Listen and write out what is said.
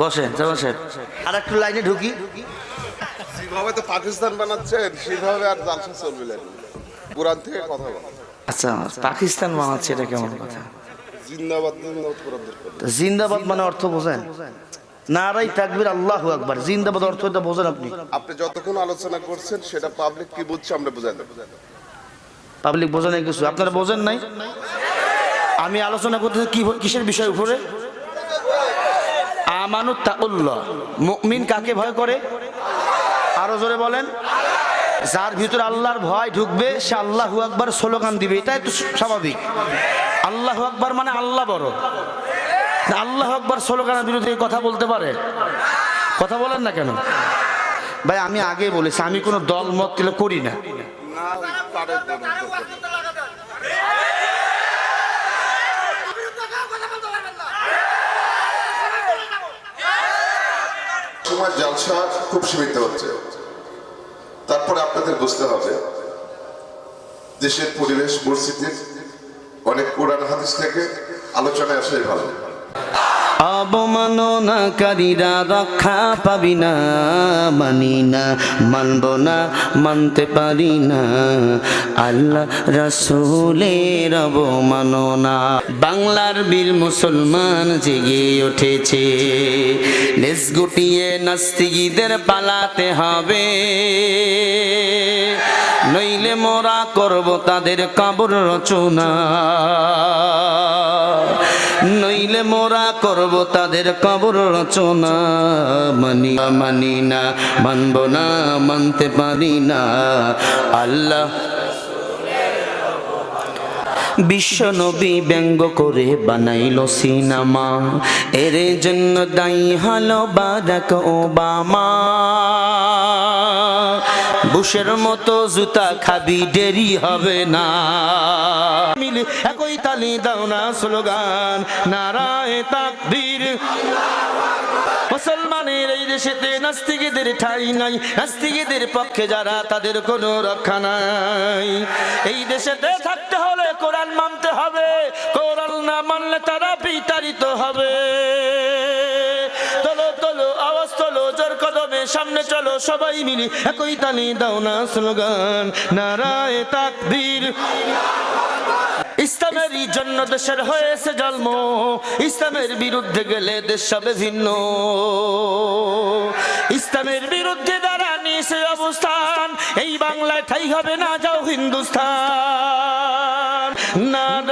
বসেন সাহেব আর একটু লাইনে ঢুকি। যেভাবে তো পাকিস্তান বানাচ্ছেন সেভাবে আর জালসা চলবে কোরআন থেকে কথা বল। আচ্ছা পাকিস্তান বানাচ্ছে এটা কেমন কথা? জিন্দাবাদ মানে অর্থ বোঝেন? নারাই তাকবির আল্লাহ আকবার। জিন্দাবাদ অর্থ এটা বোঝেন আপনি। আপনি যতক্ষণ আলোচনা করছেন সেটা পাবলিক কি বুঝছে আমরা বুঝাই পাবলিক বোঝেন নাই কিছু। আপনারা বোঝেন নাই? আমি আলোচনা করতেছি কি কিসের বিষয় উপরে? আমানুত তাকুল্লাহ মুমিন কাকে ভয় করে? আরও জোরে বলেন। যার ভিতরে আল্লাহর ভয় ঢুকবে, সে আল্লাহ আকবার স্লোগান দিবে। এটাই তো স্বাভাবিক। আল্লাহ আকবার মানে আল্লাহ বড়। আল্লাহ আকবার স্লোগানের বিরুদ্ধে কথা বলতে পারে? কথা বলেন না কেন? ভাই, আমি আগে বলেছি, আমি কোনো দল, মত করি না না ওই তারের দরকার নেই। সময় জলসা খুব সীমিত হচ্ছে। তারপরে আপনাদের বুঝতে হবে, দেশের পরিবেশ, পরিস্থিতির অনেক কোরআন হাদিস থেকে আলোচনায় আসাই ভালো। অবমাননাকারীরা রক্ষা পাবি না, মানি না, মানব না, মানতে পারি না। আল্লাহ রসুলের অবমাননা। বাংলার বীর মুসলমান জেগে উঠেছে। লেজ গুটিয়ে নাস্তিকীদের পালাতে হবে। নইলে মোরা করব তাদের কাবর রচনা। মোরা করব তাদের কবর রচনা। মানি মানি না, মানব না, মানতে পারি না। আল্লাহ বিশ্ব নবী ব্যঙ্গ করে বানাইল সিনেমা। এর জন্য দায়ী হলো বারাক ওবামা। বুশের মতো জুতা খাবি দেরি হবে না। মিলে একই তালি দাও না স্লোগান, নারায় তাকবীর। মুসলমানের এই দেশেতে নাস্তিকদের ঠাই নাই, নাস্তিকদের পক্ষে যারা তাদের কোনো রক্ষা নাই। এই দেশেতে থাকতে হলে কোরআন মানতে হবে, কোরআন না মানলে তারা বিতাড়িত হবে। সামনে চলো সবাই মিলে। একই তালি দাও না স্লোগান। নারায় তাকবীর। জন্য দেশের হয়েছে জন্ম। ইসলামের বিরুদ্ধে গেলে দেশ হবে ভিন্ন। ইসলামের বিরুদ্ধে দ্বারা নিয়েছে অবস্থান। এই বাংলায় ঠাই হবে না, যাও হিন্দুস্তান না